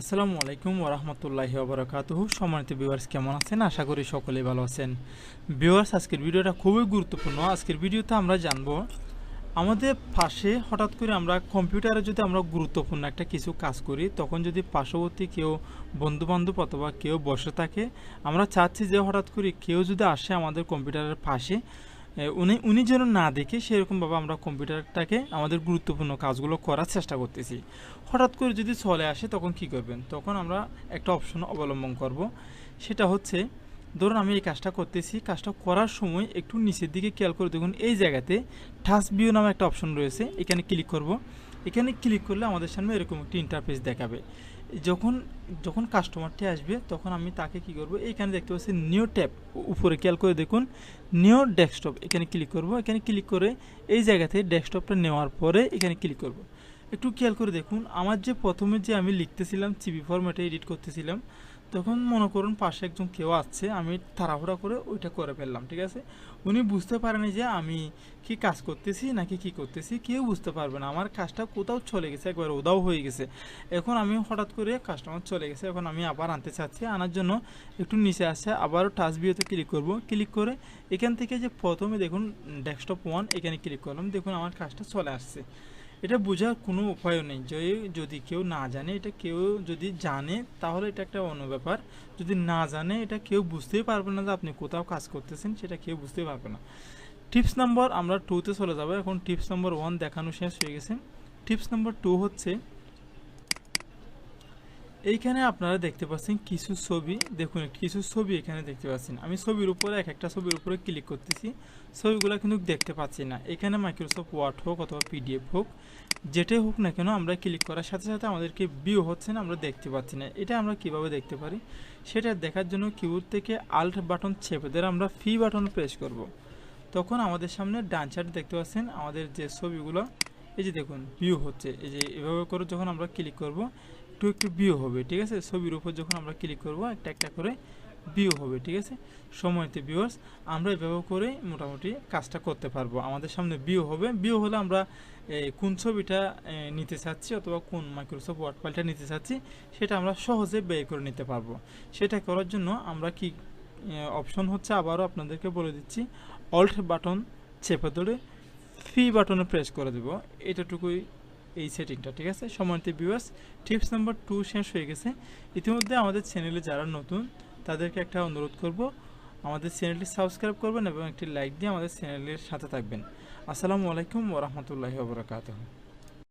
আসসালামু আলাইকুম ওরহমতুল্লাহি ওবরাকাতুহু সম্মানিত ভিউয়ার্স, কেমন আছেন? আশা করি সকলেই ভালো আছেন। ভিউয়ার্স, আজকের ভিডিওটা খুবই গুরুত্বপূর্ণ। আজকের ভিডিওতে আমরা জানব, আমাদের পাশে হঠাৎ করে আমরা কম্পিউটারে যদি আমরা গুরুত্বপূর্ণ একটা কিছু কাজ করি, তখন যদি পার্শ্ববর্তী কেউ বন্ধুবান্ধব অথবা কেউ বসে থাকে, আমরা চাচ্ছি যে হঠাৎ করে কেউ যদি আসে আমাদের কম্পিউটারের পাশে উনি উনি যেন না দেখে সেরকমভাবে আমরা কম্পিউটারটাকে আমাদের গুরুত্বপূর্ণ কাজগুলো করার চেষ্টা করতেছি। হঠাৎ করে যদি চলে আসে তখন কি করবেন? তখন আমরা একটা অপশন অবলম্বন করব। সেটা হচ্ছে, ধরুন আমি এই কাজটা করতেছি, কাজটা করার সময় একটু নিচের দিকে খেয়াল করে দেখুন, এই জায়গাতে ঠাস ভিউ নামে একটা অপশন রয়েছে, এখানে ক্লিক করব। এখানে ক্লিক করলে আমাদের সামনে এরকম একটি ইন্টারফেস দেখাবে। যখন যখন কাস্টমারটি আসবে, তখন আমি তাকে কি করব? এখানে দেখতে পাচ্ছি নিউ ট্যাব উপরে খেয়াল করে দেখুন নিউ ডেস্কটপ এখানে ক্লিক করব। এখানে ক্লিক করে এই জায়গাতে ডেস্কটপটা নেওয়ার পরে এখানে ক্লিক করব। একটু খেয়াল করে দেখুন, আমার যে প্রথমে যে আমি লিখতেছিলাম চিবি ফরম্যাটে এডিট করতেছিলাম, তখন মনে করুন পাশে একজন কেউ আসছে আমি তাড়াহুড়া করে ওইটা করে ফেললাম, ঠিক আছে? উনি বুঝতে পারেনি যে আমি কি কাজ করতেছি নাকি কি করতেছি, কেউ বুঝতে পারবে না। আমার কাজটা কোথাও চলে গেছে, একবার ওদাও হয়ে গেছে। এখন আমি হঠাৎ করে কাস্টমার চলে গেছে, এখন আমি আবার আনতে চাচ্ছি, আনার জন্য একটু নিচে আসছে আবারও টাচ বিওতে ক্লিক করব। ক্লিক করে এখান থেকে যে প্রথমে দেখুন ডেস্কটপ ওয়ান এখানে ক্লিক করলাম, দেখুন আমার কাজটা চলে আসছে। এটা বোঝার কোনো উপায়ও নেই। যে যদি কেউ না জানে, এটা কেউ যদি জানে, তাহলে এটা একটা অন্য ব্যাপার। যদি না জানে, এটা কেউ বুঝতেই পারবে না যে আপনি কোথাও কাজ করতেছেন, সেটা কেউ বুঝতেই পারবে না। টিপস নাম্বার, আমরা টুতে চলে যাব। এখন টিপস নাম্বার ওয়ান দেখানো শেষ হয়ে গেছে। টিপস নাম্বার টু হচ্ছে এইখানে আপনারা দেখতে পাচ্ছেন কিছু ছবি। দেখুন, কিছু ছবি এখানে দেখতে পাচ্ছেন। আমি ছবির উপরে, এক একটা ছবির উপরে ক্লিক করতেছি। ছবিগুলো কিন্তু দেখতে পাচ্ছি না। এখানে মাইক্রোসফট ওয়ার্ড হোক অথবা পিডিএফ হোক, যেটাই হোক না কেন আমরা ক্লিক করার সাথে সাথে আমাদেরকে ভিউ হচ্ছে না, আমরা দেখতে পাচ্ছি না। এটা আমরা কীভাবে দেখতে পারি? সেটা দেখার জন্য কিবোর্ড থেকে আল্ট বাটন চেপে ধরে আমরা ফি বাটন প্রেস করব। তখন আমাদের সামনে ডান সাইডে দেখতে পাচ্ছেন আমাদের যে ছবিগুলো, এই যে দেখুন ভিউ হচ্ছে। এই যে এভাবে করে যখন আমরা ক্লিক করব একটু একটু ভিউ হবে, ঠিক আছে? ছবির উপর যখন আমরা ক্লিক করব, একটা একটা করে ভিউ হবে, ঠিক আছে? সময়তে ভিউয়ার্স আমরা এভাবে করে মোটামুটি কাজটা করতে পারব। আমাদের সামনে ভিউ হবে। ভিউ হলে আমরা কোন ছবিটা নিতে চাচ্ছি অথবা কোন মাইক্রোসফট ওয়ার্ড ফাইলটা নিতে চাচ্ছি, সেটা আমরা সহজে বের করে নিতে পারব। সেটা করার জন্য আমরা কি অপশন হচ্ছে আবারও আপনাদেরকে বলে দিচ্ছি অল্ট বাটন চেপে ধরে ফি বাটনে প্রেস করে দেব। এটাটুকুই এই সেটিংটা ঠিক আছে? সমান্তি ভিউয়ার্স টিপস নাম্বার টু শেষ হয়ে গেছে। ইতিমধ্যে আমাদের চ্যানেলে যারা নতুন, তাদেরকে একটা অনুরোধ করব, আমাদের চ্যানেলটি সাবস্ক্রাইব করবেন এবং একটি লাইক দিয়ে আমাদের চ্যানেলের সাথে থাকবেন। আসসালামু আলাইকুম ওরহমতুল্লাহি ওবরাকাতুহ